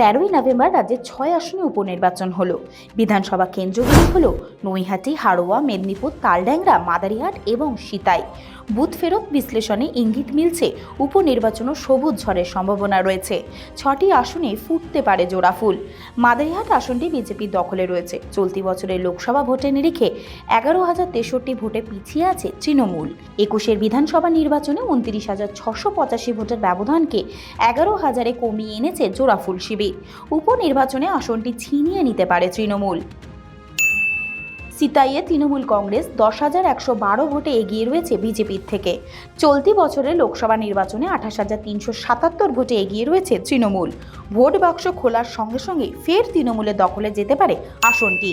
তেরোই নভেম্বর রাজ্যের ছয় আসনে উপনির্বাচন হলো। বিধানসভা কেন্দ্রগুলি হল নৈহাটি, হাড়োয়া, মেদিনীপুর, তালড্যাংরা, মাদারিহাট এবং সিতাই। বুথ ফেরত বিশ্লেষণে ইঙ্গিত মিলছে উপনির্বাচনও সবুজ ঝড়ের সম্ভাবনা রয়েছে। ছটি আসনে ফুটতে পারে জোড়া ফুল। মাদারিহাট আসনটি বিজেপির দখলে রয়েছে। চলতি বছরের লোকসভা ভোটের নিরিখে এগারো হাজার তেষট্টি ভোটে পিছিয়ে আছে তৃণমূল। একুশের বিধানসভা নির্বাচনে উনত্রিশ হাজার ছশো পঁচাশি ভোটের ব্যবধানকে এগারো হাজারে কমিয়ে এনেছে জোড়াফুল শিবির। উপনির্বাচনে আসনটি ছিনিয়ে নিতে পারে তৃণমূল। সিতাইয়ে তৃণমূল কংগ্রেস দশ হাজার একশো বারো ভোটে এগিয়ে রয়েছে বিজেপির থেকে। চলতি বছরের লোকসভা নির্বাচনে আঠাশ হাজার তিনশো সাতাত্তর ভোটে এগিয়ে রয়েছে তৃণমূল। ভোট বাক্স খোলার সঙ্গে সঙ্গে ফের তৃণমূলের দখলে যেতে পারে আসনটি।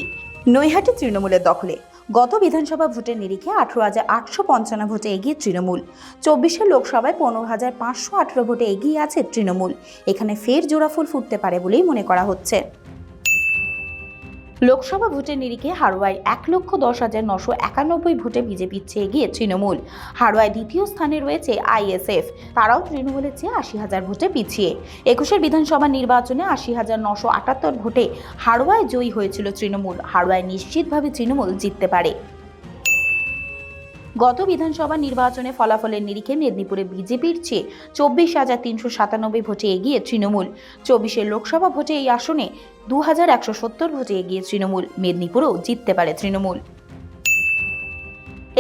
নৈহাটি তৃণমূলের দখলে গত বিধানসভা ভোটের নিরিখে আঠারো হাজার আটশো পঞ্চান্ন ভোটে এগিয়ে তৃণমূল। চব্বিশে লোকসভায় পনেরো হাজার পাঁচশো আঠেরো ভোটে এগিয়ে আছে তৃণমূল। এখানে ফের জোড়াফুল ফুটতে পারে বলেই মনে করা হচ্ছে। লোকসভা ভোটের নিরিখে হারোয়ায় এক লক্ষ দশ হাজার নশো একানব্বই ভোটে বিজেপির চেয়ে গিয়ে তৃণমূল। হারোয়ায় দ্বিতীয় স্থানে রয়েছে আইএসএফ। তারাও তৃণমূলের চেয়ে আশি হাজার ভোটে পিছিয়ে। একুশের বিধানসভা নির্বাচনে আশি হাজার নশো আটাত্তর ভোটে হারোয়ায় জয়ী হয়েছিল তৃণমূল। হারোয়ায় নিশ্চিতভাবে তৃণমূল জিততে পারে। গত বিধানসভা নির্বাচনে ফলাফলের নিরিখে মেদিনীপুরে বিজেপির চেয়ে চব্বিশ হাজার তিনশো সাতানব্বই ভোটে এগিয়ে তৃণমূল। চব্বিশের লোকসভা ভোটে এই আসনে দু হাজার একশো সত্তর ভোটে এগিয়ে তৃণমূল। মেদিনীপুরেও জিততে পারে তৃণমূল।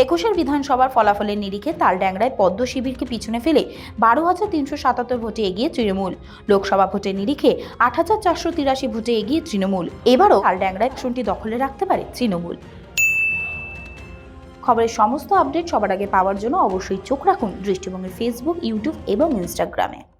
একুশের বিধানসভার ফলাফলের নিরিখে তালড্যাংরায় পদ্ম শিবিরকে পিছনে ফেলে বারো হাজার তিনশো সাতাত্তর ভোটে এগিয়ে তৃণমূল। লোকসভা ভোটের নিরিখে আট হাজার চারশো তিরাশি ভোটে এগিয়ে তৃণমূল। এবারও তালড্যাংরায় আসনটি দখলে রাখতে পারে তৃণমূল। খবরের সমস্ত আপডেট সবার আগে পাওয়ার জন্য অবশ্যই চোখ রাখুন দৃষ্টিভঙ্গির ফেসবুক ইউটিউব এবং ইনস্টাগ্রামে